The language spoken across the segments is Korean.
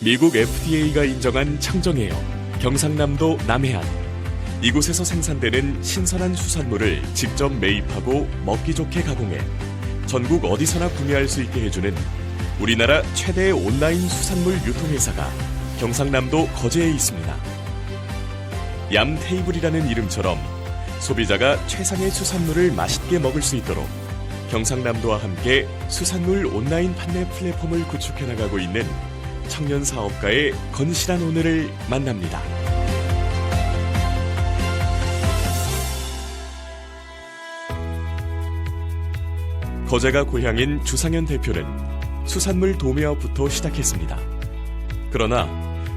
미국 FDA가 인정한 청정해역, 경상남도 남해안. 이곳에서 생산되는 신선한 수산물을 직접 매입하고 먹기 좋게 가공해 전국 어디서나 구매할 수 있게 해주는 우리나라 최대의 온라인 수산물 유통회사가 경상남도 거제에 있습니다. 얌 테이블이라는 이름처럼 소비자가 최상의 수산물을 맛있게 먹을 수 있도록 경상남도와 함께 수산물 온라인 판매 플랫폼을 구축해 나가고 있는 청년 사업가의 건실한 오늘을 만납니다. 거제가 고향인 주상현 대표는 수산물 도매업부터 시작했습니다. 그러나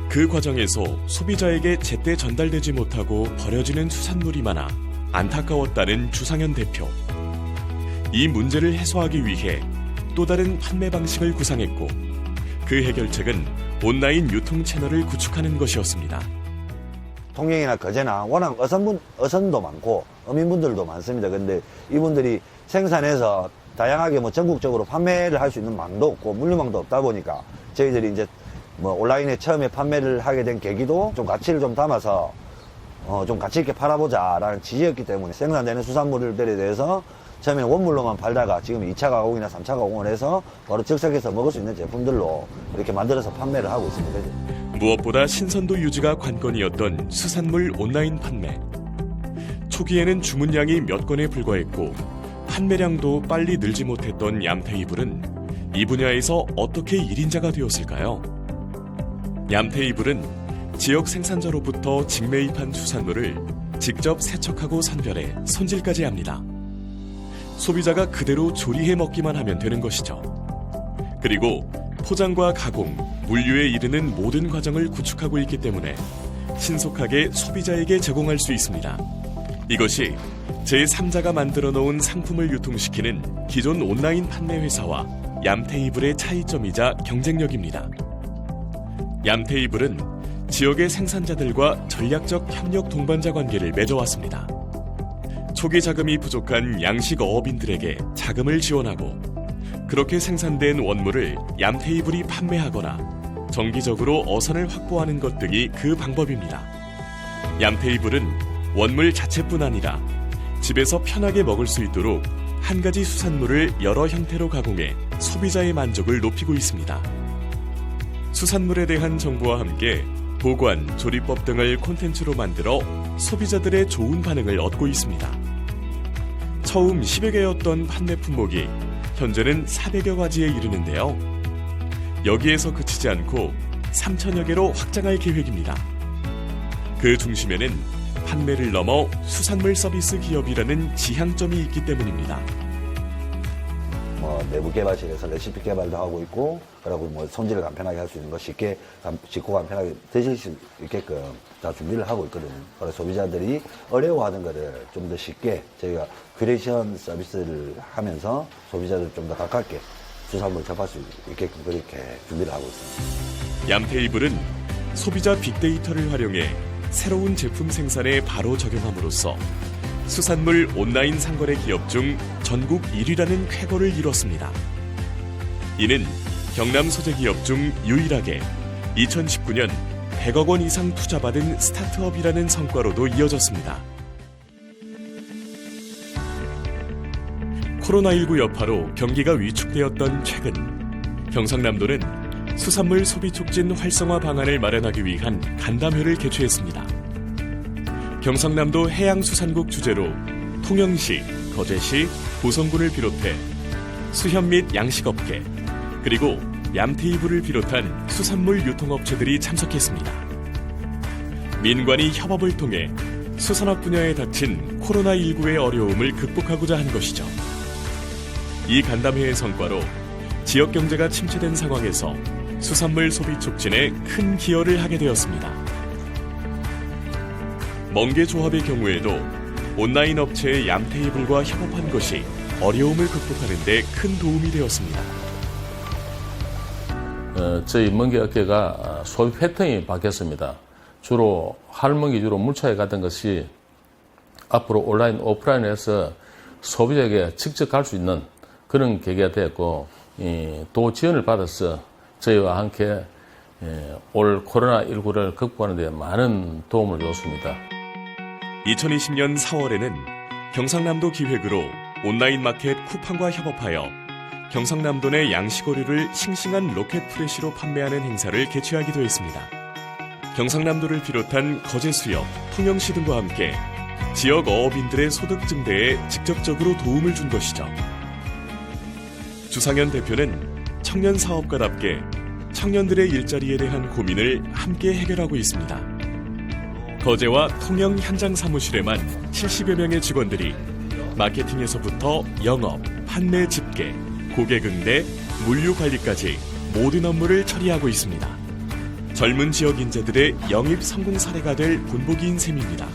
그 과정에서 소비자에게 제때 전달되지 못하고 버려지는 수산물이 많아 안타까웠다는 주상현 대표. 이 문제를 해소하기 위해 또 다른 판매 방식을 구상했고 그 해결책은 온라인 유통 채널을 구축하는 것이었습니다. 통영이나 거제나 워낙 어선분, 어선도 많고 어민분들도 많습니다. 근데 이분들이 생산해서 다양하게 뭐 전국적으로 판매를 할 수 있는 망도 없고 물류망도 없다 보니까 저희들이 이제 뭐 온라인에 처음에 판매를 하게 된 계기도 좀 가치를 좀 담아서 어, 좀 가치 있게 팔아보자라는 지지였기 때문에 생산되는 수산물들에 대해서 처음에 원물로만 팔다가 지금 2차 가공이나 3차 가공을 해서 바로 즉석에서 먹을 수 있는 제품들로 이렇게 만들어서 판매를 하고 있습니다. 무엇보다 신선도 유지가 관건이었던 수산물 온라인 판매. 초기에는 주문량이 몇 건에 불과했고 판매량도 빨리 늘지 못했던 얌테이블은 이 분야에서 어떻게 1인자가 되었을까요? 얌테이블은 지역 생산자로부터 직매입한 수산물을 직접 세척하고 선별해 손질까지 합니다. 소비자가 그대로 조리해 먹기만 하면 되는 것이죠. 그리고 포장과 가공, 물류에 이르는 모든 과정을 구축하고 있기 때문에 신속하게 소비자에게 제공할 수 있습니다. 이것이 제3자가 만들어 놓은 상품을 유통시키는 기존 온라인 판매 회사와 얌테이블의 차이점이자 경쟁력입니다. 얌테이블은 지역의 생산자들과 전략적 협력 동반자 관계를 맺어왔습니다. 초기 자금이 부족한 양식 어업인들에게 자금을 지원하고 그렇게 생산된 원물을 얌테이블이 판매하거나 정기적으로 어선을 확보하는 것 등이 그 방법입니다. 얌테이블은 원물 자체뿐 아니라 집에서 편하게 먹을 수 있도록 한 가지 수산물을 여러 형태로 가공해 소비자의 만족을 높이고 있습니다. 수산물에 대한 정보와 함께 보관, 조리법 등을 콘텐츠로 만들어 소비자들의 좋은 반응을 얻고 있습니다. 처음 10여 개였던 판매 품목이 현재는 400여 가지에 이르는데요. 여기에서 그치지 않고 3천여 개로 확장할 계획입니다. 그 중심에는 판매를 넘어 수산물 서비스 기업이라는 지향점이 있기 때문입니다. 뭐 내부 개발실에서 레시피 개발도 하고 있고 그리고 뭐 손질을 간편하게 할 수 있는 거 쉽게 간- 쉽고 간편하게 드실 수 있게끔 다 준비를 하고 있거든요. 그래서 소비자들이 어려워하는 거를 좀 더 쉽게 저희가 큐레이션 서비스를 하면서 소비자들 좀 더 가깝게 수산물 접할 수 있게끔 그렇게 준비를 하고 있습니다. 얌테이블은 소비자 빅데이터를 활용해 새로운 제품 생산에 바로 적용함으로써 수산물 온라인 상거래 기업 중 전국 1위라는 쾌거를 이뤘습니다. 이는 경남 소재 기업 중 유일하게 2019년 100억 원 이상 투자받은 스타트업이라는 성과로도 이어졌습니다. 코로나19 여파로 경기가 위축되었던 최근 경상남도는 수산물 소비 촉진 활성화 방안을 마련하기 위한 간담회를 개최했습니다. 경상남도 해양수산국 주재로 통영시, 거제시, 보성군을 비롯해 수협 및 양식업계 그리고 얌테이블을 비롯한 수산물 유통업체들이 참석했습니다. 민관이 협업을 통해 수산업 분야에 닥친 코로나19의 어려움을 극복하고자 한 것이죠. 이 간담회의 성과로 지역 경제가 침체된 상황에서 수산물 소비 촉진에 큰 기여를 하게 되었습니다. 멍게 조합의 경우에도 온라인 업체의 얌 테이블과 협업한 것이 어려움을 극복하는 데 큰 도움이 되었습니다. 어, 저희 멍게 업계가 소비 패턴이 바뀌었습니다. 주로 할멍이 주로 물차에 갔던 것이 앞으로 온라인, 오프라인에서 소비자에게 직접 갈 수 있는 그런 계기가 되었고 이, 또 지원을 받아서 저희와 함께 예, 올 코로나19를 극복하는 데 많은 도움을 줬습니다. 2020년 4월에는 경상남도 기획으로 온라인 마켓 쿠팡과 협업하여 경상남도 내 양식어류를 싱싱한 로켓 프레시로 판매하는 행사를 개최하기도 했습니다. 경상남도를 비롯한 거제 수역, 통영시 등과 함께 지역 어업인들의 소득 증대에 직접적으로 도움을 준 것이죠. 주상현 대표는 청년 사업가답게 청년들의 일자리에 대한 고민을 함께 해결하고 있습니다. 거제와 통영 현장 사무실에만 70여 명의 직원들이 마케팅에서부터 영업, 판매 집계, 고객 응대, 물류 관리까지 모든 업무를 처리하고 있습니다. 젊은 지역 인재들의 영입 성공 사례가 될 본보기인 셈입니다.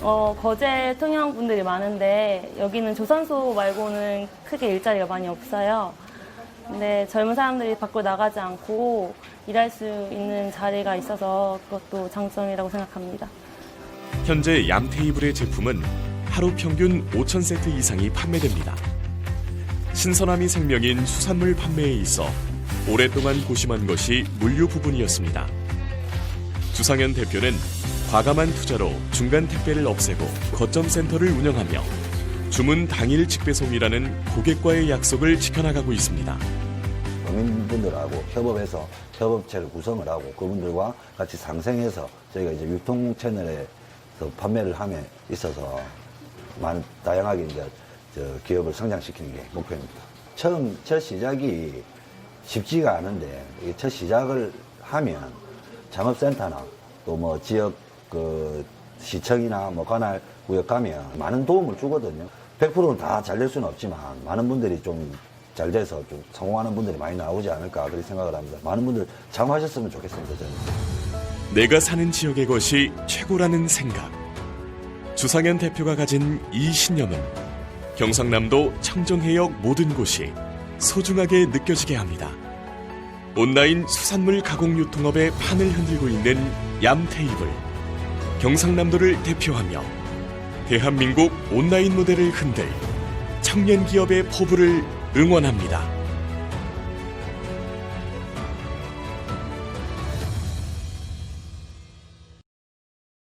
어, 거제 통영 분들이 많은데 여기는 조선소 말고는 크게 일자리가 많이 없어요. 근데 젊은 사람들이 밖으로 나가지 않고 일할 수 있는 자리가 있어서 그것도 장점이라고 생각합니다. 현재 얌 테이블의 제품은 하루 평균 5천 세트 이상이 판매됩니다. 신선함이 생명인 수산물 판매에 있어 오랫동안 고심한 것이 물류 부분이었습니다. 주상현 대표는 과감한 투자로 중간 택배를 없애고 거점 센터를 운영하며 주문 당일 직배송이라는 고객과의 약속을 지켜나가고 있습니다. 어민분들하고 협업해서 협업체를 구성을 하고 그분들과 같이 상생해서 저희가 이제 유통 채널에서 판매를 함에 있어서 많은 다양하게 이제 저 기업을 성장시키는 게 목표입니다. 처음 첫 시작이 쉽지가 않은데 이첫 시작을 하면 창업센터나 또 뭐 지역 그 시청이나 뭐 관할 구역 가면 많은 도움을 주거든요. 100%는 다 잘 될 수는 없지만 많은 분들이 좀 잘 돼서 좀 성공하는 분들이 많이 나오지 않을까 그렇게 생각을 합니다. 많은 분들 창업하셨으면 좋겠습니다. 저는. 내가 사는 지역의 것이 최고라는 생각. 주상현 대표가 가진 이 신념은 경상남도 청정해역 모든 곳이 소중하게 느껴지게 합니다. 온라인 수산물 가공 유통업의 판을 흔들고 있는 얌테이블. 경상남도를 대표하며 대한민국 온라인 모델을 흔들 청년 기업의 포부를 응원합니다.